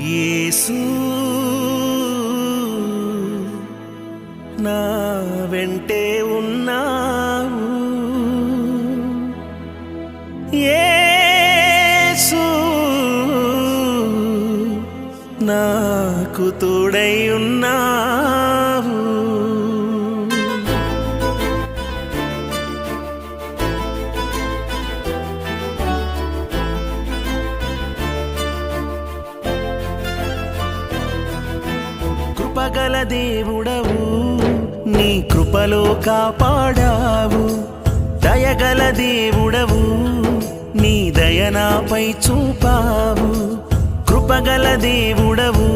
యేసు నా వెంటే ఉన్నావు. యేసు నాకు తోడై ఉన్నావు. కృపగల దేవుడవు. నీ కృపలో కాపాడావు. దయగల దేవుడవు. నీ దయనాపై చూపావు. కృపగల దేవుడవు.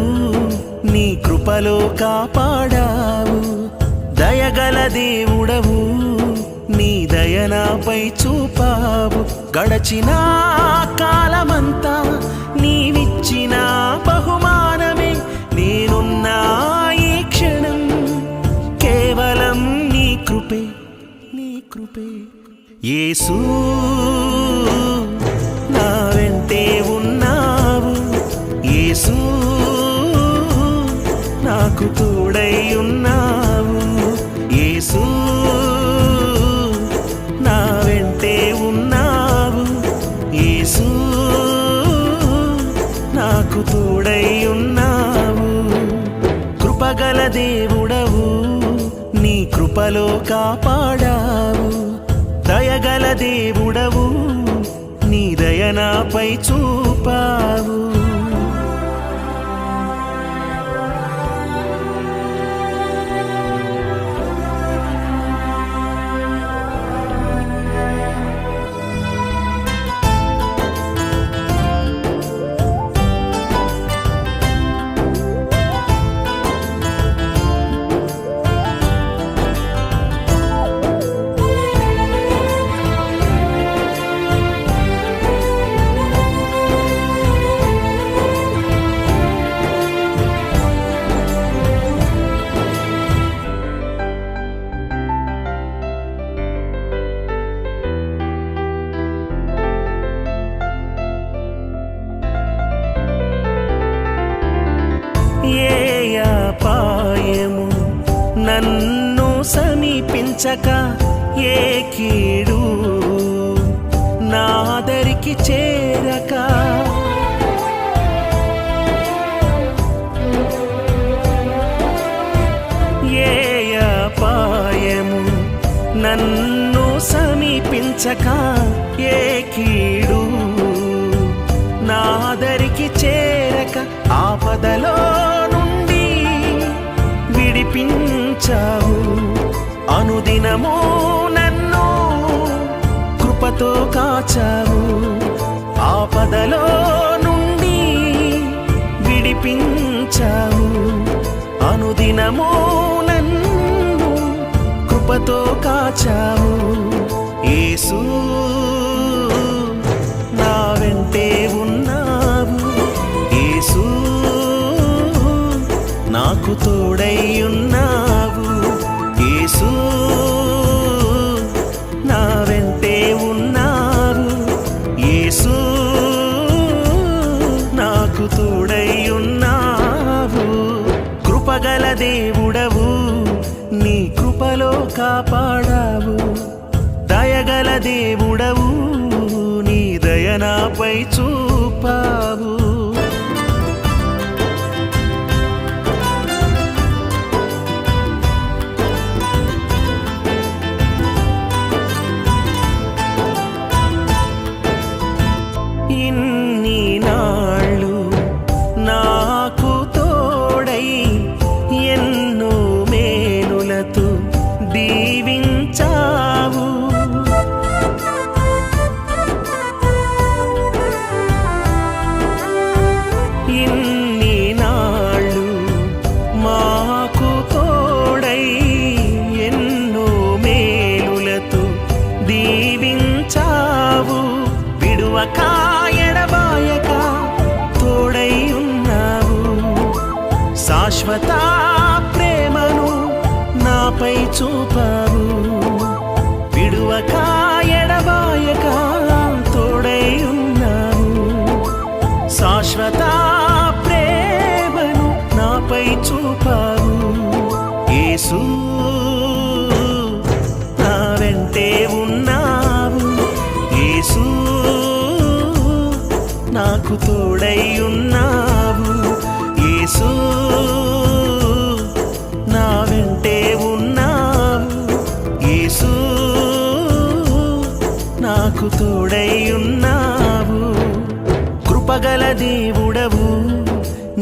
నీ కృపలో కాపాడావు. దయగల దేవుడవు. నీ దయనాపై చూపావు. గడచిన కాలమంతా నీవిచ్చిన బహుమానమే. నేనున్నా చూపే. యేసు నా వెంటే ఉన్నావు. యేసు నాకు తో కృపలో కాపాడావు. దయగల దేవుడవు. నీ దయనాపై చూపావు. సమీపించక ఏ కీడు నాదరికి చేరక. ఏ అపాయము నన్ను సమీపించక ఏ కీడు నాదరికి చేరక. ఆపదలో నుండి విడిపించ అనుదినము నన్ను కృపతో కాచావు. ఆపదలో నుండి విడిపించావు. అనుదినము నన్ను కృపతో కాచావు. ఏసూ కృపలో కాపాడావు. దయగల దేవుడవు నీ దయనాపై చూపావు. ఇన్ పై చూపావు విడువక ఎడబాయక తోడై ఉన్నావు శాశ్వత ప్రేమను నాపై చూపావు యేసు నా వెంటే యేసు నాకు తోడై ఉన్నావు. యేసు నాకు తోడై ఉన్నావు. కృపగల దేవుడవు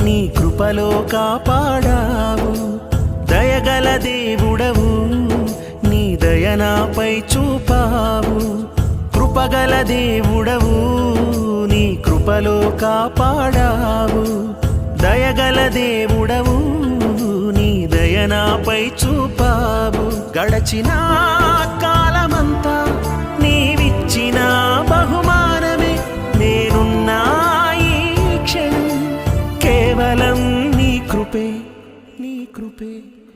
నీ కృపలో కాపాడావు. దయగల దేవుడవు నీ దయనాపై చూపావు. కృపగల దేవుడవు నీ కృపలో కాపాడావు. దయగల దేవుడవు నీ దయనాపై చూపావు. గడచినా micro-P.